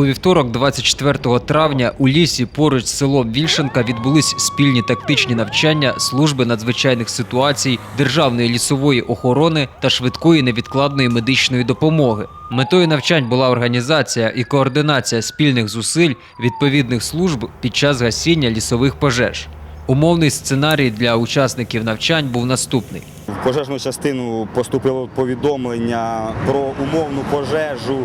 У вівторок, 24 травня, у лісі поруч з селом Вільшенка відбулись спільні тактичні навчання служби надзвичайних ситуацій, державної лісової охорони та швидкої невідкладної медичної допомоги. Метою навчань була організація і координація спільних зусиль відповідних служб під час гасіння лісових пожеж. Умовний сценарій для учасників навчань був наступний. В пожежну частину поступило повідомлення про умовну пожежу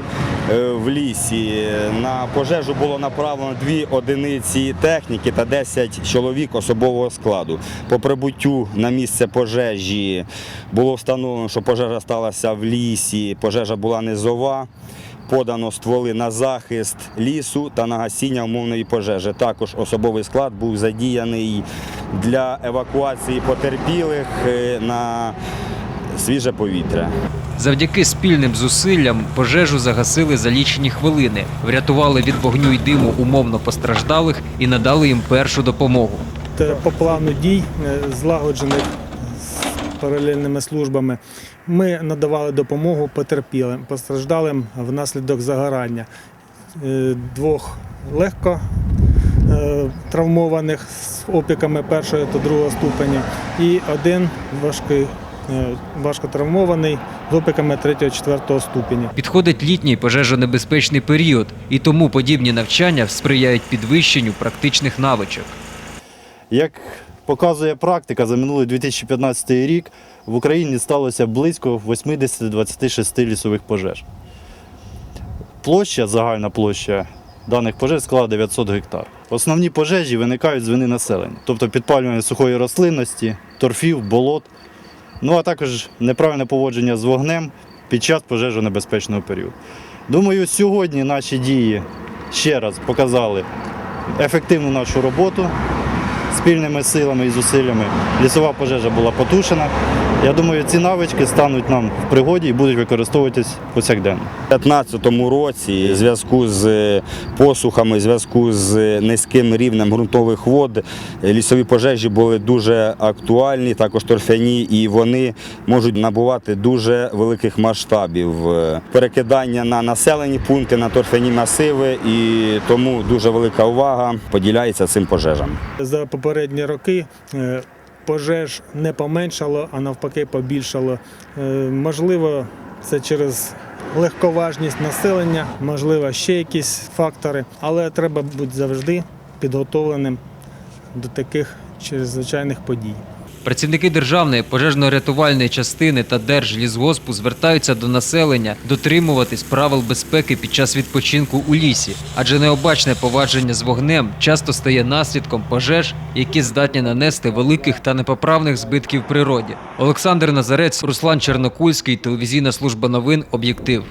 е, в лісі. На пожежу було направлено дві одиниці техніки та 10 чоловік особового складу. По прибуттю на місце пожежі було встановлено, що пожежа сталася в лісі, пожежа була низова. Подано стволи на захист лісу та на гасіння умовної пожежі. Також особовий склад був задіяний для евакуації потерпілих е, на свіже повітря. Завдяки спільним зусиллям пожежу загасили за лічені хвилини, врятували від вогню й диму умовно постраждалих і надали їм першу допомогу. По плану дій, е, злагоджених паралельними службами, ми надавали допомогу потерпілим, постраждалим внаслідок загорання. Е, Двох легко е, травмованих з опіками першого та другого ступеня і один важкий, е, важко травмований з опіками третього четвертого ступеня. Підходить літній пожежонебезпечний період, і тому подібні навчання сприяють підвищенню практичних навичок. Як показує практика, за минулий 2015 рік в Україні сталося близько 80-26 лісових пожеж. Площа, загальна площа даних пожеж склала 900 гектар. Основні пожежі виникають з вини населення, тобто підпалювання сухої рослинності, торфів, болот, ну а також неправильне поводження з вогнем під час пожежонебезпечного періоду. Думаю, сьогодні наші дії ще раз показали ефективну нашу роботу спільними силами і зусиллями. Лісова пожежа була потушена. Я думаю, ці навички стануть нам в пригоді і будуть використовуватись повсякденно. У 2015 році в зв'язку з посухами, в зв'язку з низьким рівнем ґрунтових вод, лісові пожежі були дуже актуальні, також торфяні, і вони можуть набувати дуже великих масштабів. Перекидання на населені пункти, на торфяні масиви, і тому дуже велика увага поділяється цим пожежам. За попередні роки е, пожеж не поменшало, а навпаки побільшало. Е, Можливо, це через легковажність населення, можливо, ще якісь фактори, але треба бути завжди підготовленим до таких чрезвичайних подій. Працівники державної пожежно-рятувальної частини та Держлісгоспу звертаються до населення дотримуватись правил безпеки під час відпочинку у лісі, адже необачне повадження з вогнем часто стає наслідком пожеж, які здатні нанести великих та непоправних збитків природі. Олександр Назарець, Руслан Чернокульський, телевізійна служба новин Об'єктив.